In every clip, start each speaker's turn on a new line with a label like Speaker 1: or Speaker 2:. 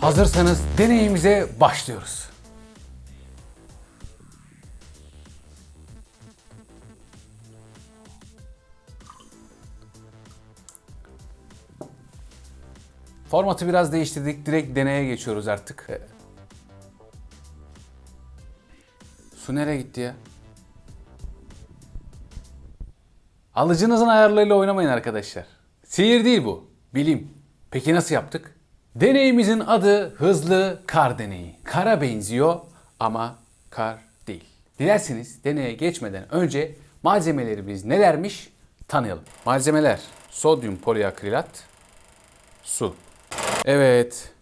Speaker 1: Hazırsanız deneyimize başlıyoruz. Formatı biraz değiştirdik. Direkt deneye geçiyoruz artık. Su nereye gitti ya? Alıcınızın ayarlarıyla oynamayın arkadaşlar. Sihir değil bu. Bilim. Peki nasıl yaptık? Deneyimizin adı hızlı kar deneyi. Kara benziyor ama kar değil. Dilerseniz deneye geçmeden önce malzemelerimiz nelermiş tanıyalım. Malzemeler sodyum poliakrilat, su. Evet.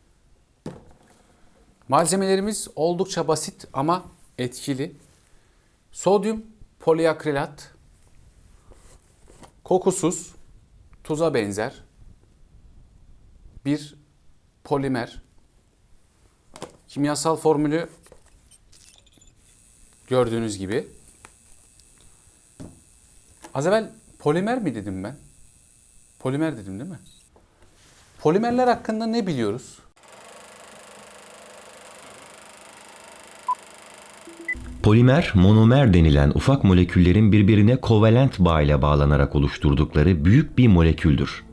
Speaker 1: Malzemelerimiz oldukça basit ama etkili. Sodyum poliakrilat kokusuz, tuza benzer bir polimer. Kimyasal formülü gördüğünüz gibi. Az evvel polimer mi dedim ben? Polimer dedim değil mi? Polimerler hakkında ne biliyoruz?
Speaker 2: Polimer, monomer denilen ufak moleküllerin birbirine kovalent bağ ile bağlanarak oluşturdukları büyük bir moleküldür.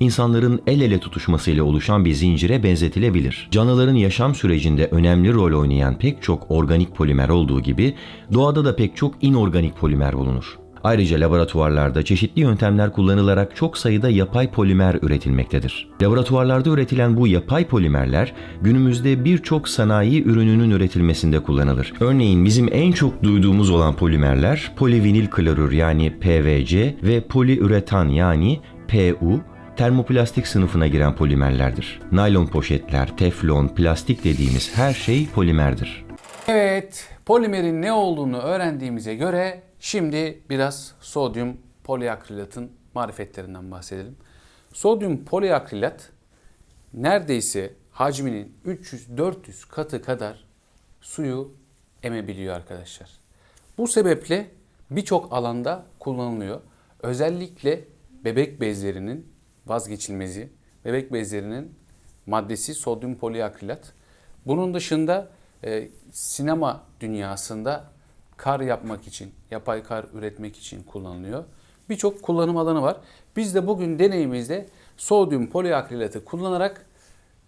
Speaker 2: İnsanların el ele tutuşmasıyla oluşan bir zincire benzetilebilir. Canlıların yaşam sürecinde önemli rol oynayan pek çok organik polimer olduğu gibi doğada da pek çok inorganik polimer bulunur. Ayrıca laboratuvarlarda çeşitli yöntemler kullanılarak çok sayıda yapay polimer üretilmektedir. Laboratuvarlarda üretilen bu yapay polimerler günümüzde birçok sanayi ürününün üretilmesinde kullanılır. Örneğin bizim en çok duyduğumuz olan polimerler polivinil klorür yani PVC ve poliüretan yani PU termoplastik sınıfına giren polimerlerdir. Naylon poşetler, teflon, plastik dediğimiz her şey polimerdir.
Speaker 1: Evet, polimerin ne olduğunu öğrendiğimize göre şimdi biraz sodyum poliakrilatın marifetlerinden bahsedelim. Sodyum poliakrilat neredeyse hacminin 300-400 katı kadar suyu emebiliyor arkadaşlar. Bu sebeple birçok alanda kullanılıyor. Özellikle bebek bezlerinin vazgeçilmezi, bebek bezlerinin maddesi sodyum poliakrilat. Bunun dışında e, sinema dünyasında kar yapmak için, yapay kar üretmek için kullanılıyor. Birçok kullanım alanı var. Biz de bugün deneyimizde sodyum poliakrilatı kullanarak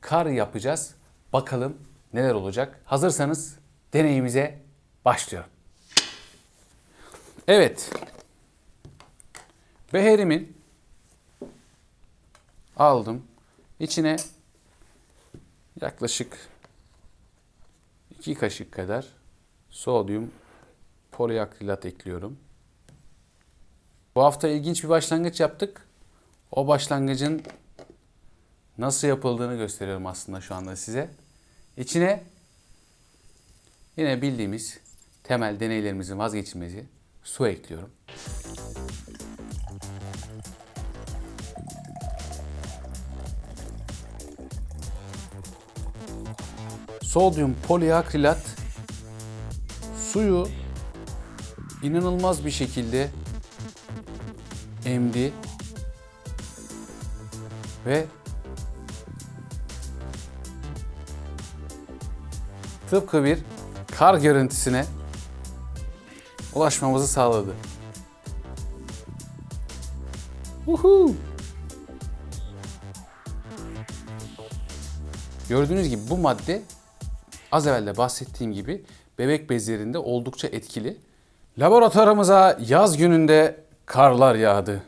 Speaker 1: kar yapacağız. Bakalım neler olacak. Hazırsanız deneyimize başlıyorum. Evet. Beherimin aldım. İçine yaklaşık 2 kaşık kadar sodyum poliakrilat ekliyorum. Bu hafta ilginç bir başlangıç yaptık. O başlangıcın nasıl yapıldığını gösteriyorum aslında şu anda size. İçine yine bildiğimiz temel deneylerimizin vazgeçilmezi su ekliyorum. Sodyum poliakrilat suyu inanılmaz bir şekilde emdi ve tıpkı bir kar görüntüsüne ulaşmamızı sağladı. Uhu. Gördüğünüz gibi bu madde az evvel de bahsettiğim gibi bebek bezlerinde oldukça etkili. Laboratuvarımıza yaz gününde karlar yağdı.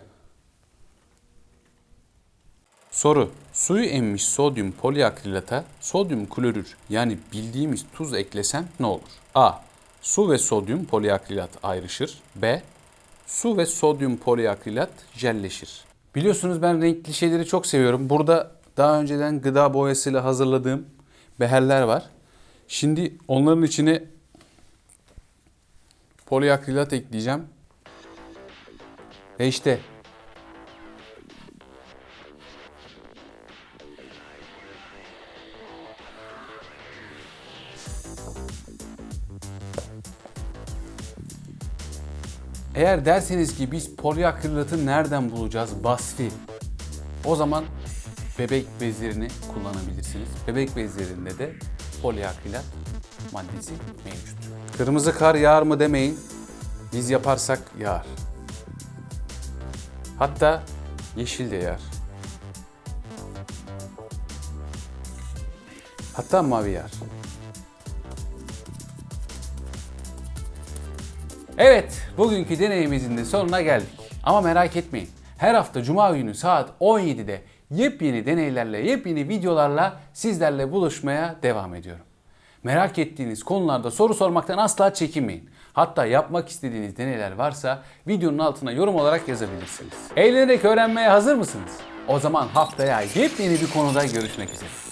Speaker 1: Soru. Suyu emmiş sodyum poliakrilata sodyum klorür yani bildiğimiz tuz eklesem ne olur? A. Su ve sodyum poliakrilat ayrışır. B. Su ve sodyum poliakrilat jelleşir. Biliyorsunuz ben renkli şeyleri çok seviyorum. Burada daha önceden gıda boyasıyla hazırladığım beherler var. Şimdi onların içine poliakrilat ekleyeceğim. Ve işte Eğer derseniz ki biz poliakrilatı nereden bulacağız Basfi? O zaman bebek bezlerini kullanabilirsiniz. Bebek bezlerinde de poliakrilat maddesi mevcut. Kırmızı kar yağar mı demeyin. Biz yaparsak yağar. Hatta yeşil de yağar. Hatta mavi yağar. Evet, bugünkü deneyimizin de sonuna geldik. Ama merak etmeyin. Her hafta Cuma günü saat 17'de yepyeni deneylerle, yepyeni videolarla sizlerle buluşmaya devam ediyorum. Merak ettiğiniz konularda soru sormaktan asla çekinmeyin. Hatta yapmak istediğiniz deneyler varsa videonun altına yorum olarak yazabilirsiniz. Eğlenerek öğrenmeye hazır mısınız? O zaman haftaya yepyeni bir konuda görüşmek üzere.